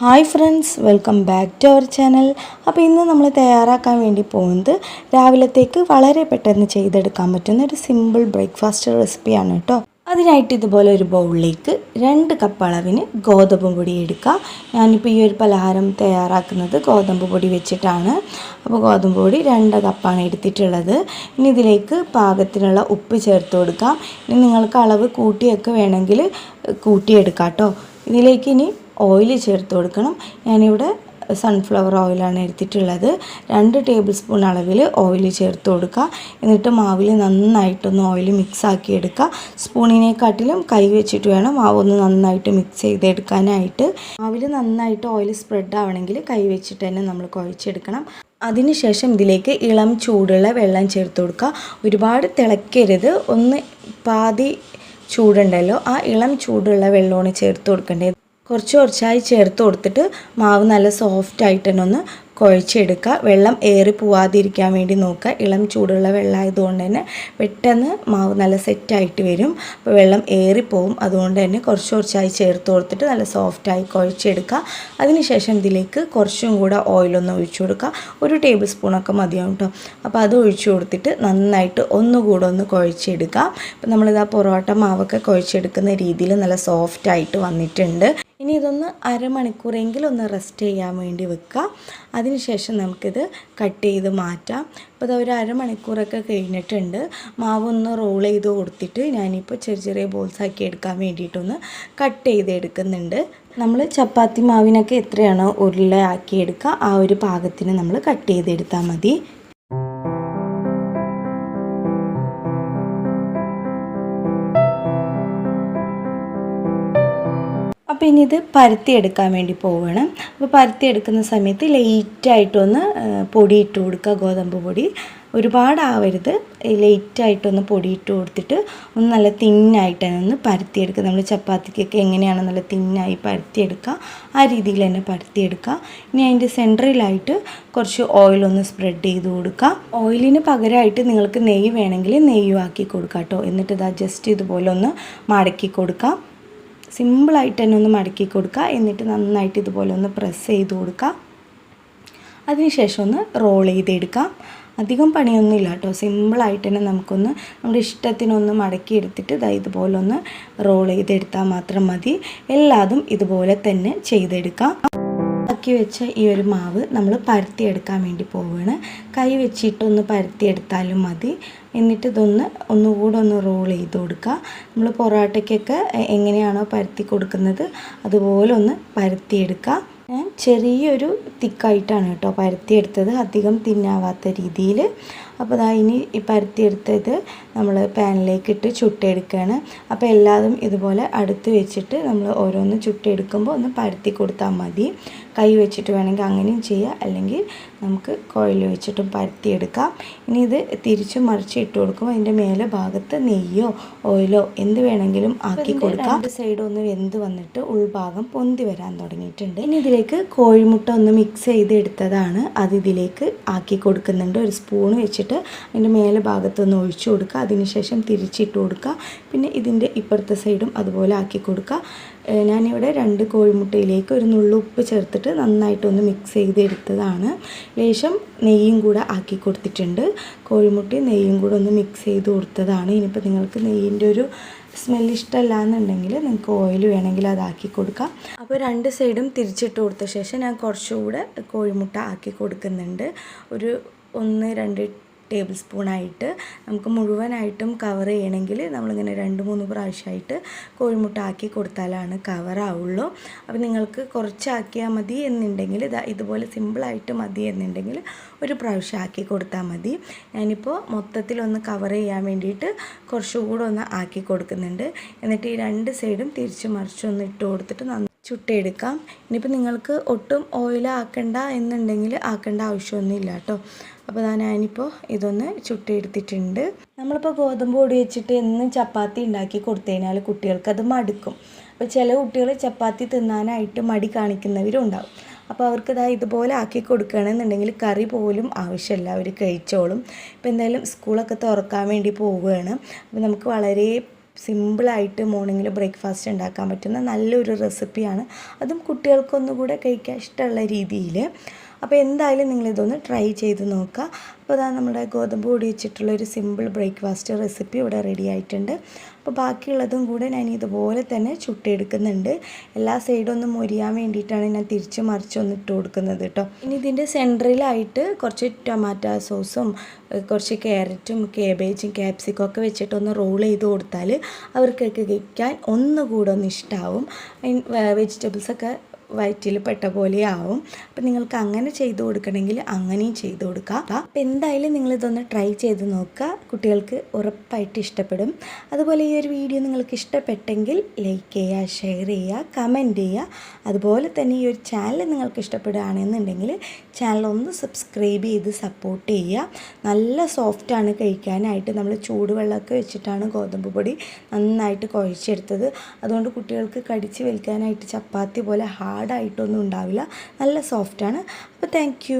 Hi friends welcome back to our channel. അപ്പോൾ ഇന്ന് നമ്മൾ തയ്യാറാക്കാൻ വേണ്ടി പോകുന്നത് രാവിലത്തേക്ക് വളരെ പെട്ടെന്ന് ചെയ്തെടുക്കാൻ പറ്റുന്ന ഒരു സിമ്പിൾ ബ്രേക്ക്ഫാസ്റ്റ് റെസിപ്പിയാണ് കേട്ടോ. അതിനായിട്ട് ഇതുപോലെ ഒരു ബൗളിലേക്ക് രണ്ട് കപ്പ് അളവിന് ഗോതമ്പ് പൊടി എടുക്കുക. ഞാനിപ്പോൾ ഈ ഒരു പലഹാരം തയ്യാറാക്കുന്നത് ഗോതമ്പ് പൊടി വെച്ചിട്ടാണ്. അപ്പോൾ ഗോതമ്പ് പൊടി രണ്ട് കപ്പാണ് എടുത്തിട്ടുള്ളത്. ഇനി ഇതിലേക്ക് പാകത്തിനുള്ള ഉപ്പ് ചേർത്ത് കൊടുക്കാം. ഇനി നിങ്ങൾക്ക് അളവ് കൂട്ടിയൊക്കെ വേണമെങ്കിൽ കൂട്ടിയെടുക്കാം കേട്ടോ. ഇതിലേക്ക് ഇനി ഓയിൽ ചേർത്ത് കൊടുക്കണം. ഞാനിവിടെ സൺഫ്ലവർ ഓയിലാണ് എടുത്തിട്ടുള്ളത്. രണ്ട് ടേബിൾ സ്പൂൺ അളവിൽ ഓയിൽ ചേർത്ത് കൊടുക്കുക. എന്നിട്ട് മാവിൽ നന്നായിട്ടൊന്ന് ഓയിൽ മിക്സ് ആക്കി എടുക്കുക. സ്പൂണിനെക്കാട്ടിലും കൈ വെച്ചിട്ട് വേണം മാവൊന്ന് നന്നായിട്ട് മിക്സ് ചെയ്തെടുക്കാനായിട്ട്. മാവിൽ നന്നായിട്ട് ഓയിൽ സ്പ്രെഡ് ആവണമെങ്കിൽ കൈ വെച്ചിട്ട് തന്നെ നമ്മൾ കുഴച്ചെടുക്കണം. അതിനുശേഷം ഇതിലേക്ക് ഇളം ചൂടുള്ള വെള്ളം ചേർത്ത് കൊടുക്കുക. ഒരുപാട് തിളക്കരുത് ഒന്ന് പാതി ചൂടുണ്ടല്ലോ. ആ ഇളം ചൂടുള്ള വെള്ളമാണ് ചേർത്ത് കൊടുക്കേണ്ടത്. കുറച്ച് കുറച്ചായി ചേർത്ത് കൊടുത്തിട്ട് മാവ് നല്ല സോഫ്റ്റ് ആയിട്ട് തന്നെ ഒന്ന് കുഴച്ചെടുക്കുക. വെള്ളം ഏറി പോവാതിരിക്കാൻ വേണ്ടി നോക്കുക. ഇളം ചൂടുള്ള വെള്ളമായതുകൊണ്ട് തന്നെ പെട്ടെന്ന് മാവ് നല്ല സെറ്റായിട്ട് വരും. അപ്പോൾ വെള്ളം ഏറിപ്പോവും അതുകൊണ്ട് തന്നെ കുറച്ച് കുറച്ചായി ചേർത്ത് കൊടുത്തിട്ട് നല്ല സോഫ്റ്റായി കുഴച്ചെടുക്കുക. അതിനുശേഷം ഇതിലേക്ക് കുറച്ചും കൂടെ ഓയിലൊന്ന് ഒഴിച്ചു കൊടുക്കുക. ഒരു ടേബിൾ സ്പൂണൊക്കെ മതിയാവും കേട്ടോ അപ്പോൾ അത് ഒഴിച്ചു കൊടുത്തിട്ട് നന്നായിട്ട് ഒന്നുകൂടെ ഒന്ന് കുഴച്ചെടുക്കുക. അപ്പോൾ നമ്മളിതാ പൊറോട്ട മാവൊക്കെ കുഴച്ചെടുക്കുന്ന രീതിയിൽ നല്ല സോഫ്റ്റായിട്ട് വന്നിട്ടുണ്ട്. ഇനി ഇതൊന്ന് അരമണിക്കൂറെങ്കിലും ഒന്ന് റെസ്റ്റ് ചെയ്യാൻ വേണ്ടി വെക്കുക. അതിനുശേഷം നമുക്കിത് കട്ട് ചെയ്ത് മാറ്റാം. ഇപ്പോൾ ഇത് ഒരു അരമണിക്കൂറൊക്കെ കഴിഞ്ഞിട്ടുണ്ട്. മാവ് ഒന്ന് റോൾ ചെയ്ത് കൊടുത്തിട്ട് ഞാനിപ്പോൾ ചെറിയ ചെറിയ ബോൾസ് ആക്കി എടുക്കാൻ വേണ്ടിയിട്ടൊന്ന് കട്ട് ചെയ്ത് എടുക്കുന്നുണ്ട്. നമ്മൾ ചപ്പാത്തി മാവിനൊക്കെ എത്രയാണോ ഉരുള ആക്കി എടുക്കുക. ആ ഒരു പാകത്തിന് നമ്മൾ കട്ട് ചെയ്തെടുത്താൽ മതി. അപ്പോൾ ഇനി ഇത് പരത്തിയെടുക്കാൻ വേണ്ടി പോവുകയാണ് അപ്പോൾ പരത്തിയെടുക്കുന്ന സമയത്ത് ലൈറ്റായിട്ടൊന്ന് പൊടി ഇട്ട് കൊടുക്കുക. ഗോതമ്പ് പൊടി. ഒരുപാടാവരുത് ലൈറ്റായിട്ടൊന്ന് പൊടി ഇട്ട് കൊടുത്തിട്ട് ഒന്ന് നല്ല തിന്നായിട്ട് തന്നെ ഒന്ന് പരത്തിയെടുക്കുക നമ്മൾ ചപ്പാത്തിക്കൊക്കെ എങ്ങനെയാണ് നല്ല തിന്നായി പരത്തിയെടുക്കുക ആ രീതിയിൽ തന്നെ പരത്തിയെടുക്കുക ഇനി അതിന്റെ സെന്ററിലായിട്ട് കുറച്ച് ഓയിലൊന്ന് സ്പ്രെഡ് ചെയ്ത് കൊടുക്കുക. ഓയിലിന് പകരമായിട്ട് നിങ്ങൾക്ക് നെയ്യ് വേണമെങ്കിൽ നെയ്യും ആക്കി കൊടുക്കാം കേട്ടോ. എന്നിട്ട് ഇതാ ജസ്റ്റ് ഇതുപോലെ ഒന്ന് മടക്കി കൊടുക്കാം സിമ്പിളായിട്ട് തന്നെ ഒന്ന് മടക്കി കൊടുക്കുക. എന്നിട്ട് നന്നായിട്ട് ഇതുപോലെ ഒന്ന് പ്രസ് ചെയ്ത് കൊടുക്കുക. അതിനുശേഷം ഒന്ന് റോൾ ചെയ്തെടുക്കാം അധികം പണിയൊന്നുമില്ല കേട്ടോ. സിമ്പിളായിട്ട് തന്നെ നമുക്കൊന്ന് നമ്മുടെ ഇഷ്ടത്തിനൊന്ന് മടക്കി എടുത്തിട്ട് ഇതാ ഇതുപോലെ ഒന്ന് റോൾ ചെയ്തെടുത്താൽ മാത്രം മതി. എല്ലാതും ഇതുപോലെ തന്നെ ചെയ്തെടുക്കാം. ആക്കി വെച്ച ഈ ഒരു മാവ് നമ്മൾ പരത്തിയെടുക്കാൻ വേണ്ടി പോവുകയാണ്. കൈ വെച്ചിട്ടൊന്ന് പരത്തിയെടുത്താലും മതി. എന്നിട്ട് ഇതൊന്ന് ഒന്നുകൂടെ ഒന്ന് റോൾ ചെയ്ത് കൊടുക്കുക. നമ്മൾ പൊറോട്ടയ്ക്കൊക്കെ എങ്ങനെയാണോ പരത്തി കൊടുക്കുന്നത് അതുപോലെ ഒന്ന് പരത്തിയെടുക്കുക. ഞാൻ ചെറിയൊരു തിക്കായിട്ടാണ് കേട്ടോ പരത്തിയെടുത്തത്. അധികം തിന്നാവാത്ത രീതിയിൽ. അപ്പോൾ അതാ ഇനി ഈ പരത്തിയെടുത്തത് നമ്മൾ പാനിലേക്ക് ഇട്ട് ചുട്ടെടുക്കുകയാണ് അപ്പോൾ എല്ലാതും ഇതുപോലെ അടുത്ത് വെച്ചിട്ട് നമ്മൾ ഓരോന്ന് ചുട്ടെടുക്കുമ്പോൾ ഒന്ന് പരത്തി കൊടുത്താൽ മതി. കൈ വെച്ചിട്ട് വേണമെങ്കിൽ അങ്ങനെയും ചെയ്യാം. അല്ലെങ്കിൽ നമുക്ക് കോയിൽ വെച്ചിട്ടും പരത്തിയെടുക്കാം ഇനി ഇത് തിരിച്ച് മറിച്ച് ഇട്ട് കൊടുക്കുമ്പോൾ അതിന്റെ മേലെ ഭാഗത്ത് നെയ്യോ ഓയിലോ എന്ത് വേണമെങ്കിലും ആക്കി കൊടുക്കാം. സൈഡ് ഒന്ന് വെന്ത് വന്നിട്ട് ഉൾഭാഗം പൊന്തി വരാൻ തുടങ്ങിയിട്ടുണ്ട്. ഇനി ഇതിലേക്ക് കോഴിമുട്ട ഒന്ന് മിക്സ് ചെയ്ത് എടുത്തതാണ് അത് ഇതിലേക്ക് ആക്കി കൊടുക്കുന്നുണ്ട്. ഒരു സ്പൂൺ വെച്ചിട്ട് അതിന്റെ മേലെ ഭാഗത്തൊന്ന് ഒഴിച്ചു കൊടുക്കുക. അതിനുശേഷം തിരിച്ചിട്ട് കൊടുക്കുക. പിന്നെ ഇതിന്റെ ഇപ്പുറത്തെ സൈഡും അതുപോലെ ആക്കി കൊടുക്കുക. ഞാനിവിടെ രണ്ട് കോഴിമുട്ടയിലേക്ക് ഒരു നുള്ളുപ്പ് ചേർത്തിട്ട് നന്നായിട്ടൊന്ന് മിക്സ് ചെയ്തെടുത്തതാണ്. ലേശം നെയ്യും കൂടെ ആക്കി കൊടുത്തിട്ടുണ്ട്. കോഴിമുട്ടയും നെയ്യും കൂടെ ഒന്ന് മിക്സ് ചെയ്ത് കൊടുത്തതാണ്. ഇനിയിപ്പോൾ നിങ്ങൾക്ക് നെയ്യിന്റെ ഒരു സ്മെൽ ഇഷ്ടമല്ല എന്നുണ്ടെങ്കിൽ നിങ്ങൾക്ക് ഓയിൽ വേണമെങ്കിൽ അതാക്കി കൊടുക്കാം. അപ്പോൾ രണ്ട് സൈഡും തിരിച്ചിട്ട് കൊടുത്ത ശേഷം ഞാൻ കുറച്ചുകൂടെ കോഴിമുട്ട ആക്കി കൊടുക്കുന്നുണ്ട്. ഒരു ഒന്ന് രണ്ട് ടേബിൾ സ്പൂണായിട്ട് നമുക്ക് മുഴുവനായിട്ടും കവർ ചെയ്യണമെങ്കിൽ നമ്മളിങ്ങനെ രണ്ട് മൂന്ന് പ്രാവശ്യമായിട്ട് കോഴിമുട്ട ആക്കി കൊടുത്താലാണ് കവറാവുള്ളൂ അപ്പോൾ നിങ്ങൾക്ക് കുറച്ചാക്കിയാൽ മതി എന്നുണ്ടെങ്കിൽ ഇതാ ഇതുപോലെ സിമ്പിളായിട്ട് മതി എന്നുണ്ടെങ്കിൽ ഒരു പ്രാവശ്യം ആക്കി കൊടുത്താൽ മതി. ഞാനിപ്പോൾ മൊത്തത്തിലൊന്ന് കവർ ചെയ്യാൻ വേണ്ടിയിട്ട് കുറച്ചുകൂടെ ഒന്ന് ആക്കി കൊടുക്കുന്നുണ്ട്. എന്നിട്ട് ഈ രണ്ട് സൈഡും തിരിച്ച് മറിച്ചൊന്ന് ഇട്ട് കൊടുത്തിട്ട് നന്നായി ചുട്ടെടുക്കാം. ഇനിയിപ്പോൾ നിങ്ങൾക്ക് ഒട്ടും ഓയിൽ ആക്കണ്ട എന്നുണ്ടെങ്കിൽ ആക്കേണ്ട ആവശ്യമൊന്നുമില്ല കേട്ടോ. അപ്പോൾ ഞാൻ ഞാനിപ്പോൾ ഇതൊന്ന് ചുട്ടെടുത്തിട്ടുണ്ട്. നമ്മളിപ്പോൾ ഗോതമ്പ് പൊടി വെച്ചിട്ട് എന്നും ചപ്പാത്തി ഉണ്ടാക്കി കൊടുത്തു കഴിഞ്ഞാൽ കുട്ടികൾക്ക് അത് മടുക്കും. അപ്പോൾ ചില കുട്ടികൾ ചപ്പാത്തി തിന്നാനായിട്ട് മടി കാണിക്കുന്നവരും ഉണ്ടാവും അപ്പോൾ അവർക്ക് ഇതാ ഇതുപോലെ ആക്കി കൊടുക്കുകയാണെന്നുണ്ടെങ്കിൽ കറി പോലും ആവശ്യമില്ല. അവർ കഴിച്ചോളും. ഇപ്പോൾ എന്തായാലും സ്കൂളൊക്കെ തുറക്കാൻ വേണ്ടി പോവുകയാണ്. അപ്പോൾ നമുക്ക് വളരെ സിമ്പിളായിട്ട് മോർണിംഗിൽ ബ്രേക്ക്ഫാസ്റ്റ് ഉണ്ടാക്കാൻ പറ്റുന്ന നല്ലൊരു റെസിപ്പിയാണ്. അതും കുട്ടികൾക്കൊന്നുകൂടെ കഴിക്കാൻ ഇഷ്ടമുള്ള രീതിയിൽ അപ്പോൾ എന്തായാലും നിങ്ങളിതൊന്ന് ട്രൈ ചെയ്ത് നോക്കുക. അപ്പോൾ അതാ നമ്മുടെ ഗോതമ്പ് പൊടി വെച്ചിട്ടുള്ള ഒരു സിമ്പിൾ ബ്രേക്ക്ഫാസ്റ്റ് റെസിപ്പി ഇവിടെ റെഡി ആയിട്ടുണ്ട്. അപ്പോൾ ബാക്കിയുള്ളതും കൂടെ ഞാൻ ഇതുപോലെ തന്നെ ചുട്ടെടുക്കുന്നുണ്ട്. എല്ലാ സൈഡും ഒന്ന് മൊരിയാൻ വേണ്ടിയിട്ടാണ് ഞാൻ തിരിച്ച് മറിച്ചൊന്ന് ഇട്ട് കൊടുക്കുന്നത് കേട്ടോ. ഇനി ഇതിന്റെ സെന്ററിലായിട്ട് കുറച്ച് ടൊമാറ്റോ സോസും കുറച്ച് ക്യാരറ്റും കേബേജും ക്യാപ്സിക്കും ഒക്കെ വെച്ചിട്ടൊന്ന് റോൾ ചെയ്ത് കൊടുത്താൽ അവർക്കൊക്കെ കഴിക്കാൻ ഒന്നുകൂടെ ഒന്ന് ഇഷ്ടമാവും വെജിറ്റബിൾസൊക്കെ വയറ്റിൽ പെട്ട പോലെ ആവും അപ്പം നിങ്ങൾക്ക് അങ്ങനെ ചെയ്ത് കൊടുക്കണമെങ്കിൽ അങ്ങനെയും ചെയ്ത് കൊടുക്കാം. അപ്പം എന്തായാലും നിങ്ങളിതൊന്ന് ട്രൈ ചെയ്ത് നോക്കുക. കുട്ടികൾക്ക് ഉറപ്പായിട്ട് ഇഷ്ടപ്പെടും. അതുപോലെ ഈ ഒരു വീഡിയോ നിങ്ങൾക്ക് ഇഷ്ടപ്പെട്ടെങ്കിൽ ലൈക്ക് ചെയ്യുക ഷെയർ ചെയ്യുക കമന്റ് ചെയ്യുക. അതുപോലെ തന്നെ ഈ ഒരു ചാനൽ നിങ്ങൾക്ക് ഇഷ്ടപ്പെടുകയാണെന്നുണ്ടെങ്കിൽ ചാനൽ ഒന്ന് സബ്സ്ക്രൈബ് ചെയ്ത് സപ്പോർട്ട് ചെയ്യുക. നല്ല സോഫ്റ്റാണ് കഴിക്കാനായിട്ട്. നമ്മൾ ചൂടുവെള്ളമൊക്കെ വെച്ചിട്ടാണ് ഗോതമ്പ് പൊടി നന്നായിട്ട് കുഴച്ചെടുത്തത്. അതുകൊണ്ട് കുട്ടികൾക്ക് കടിച്ച് വലിക്കാനായിട്ട് ചപ്പാത്തി പോലെ ഹാർഡായിട്ടൊന്നും ഉണ്ടാവില്ല. നല്ല സോഫ്റ്റാണ് അപ്പോൾ താങ്ക്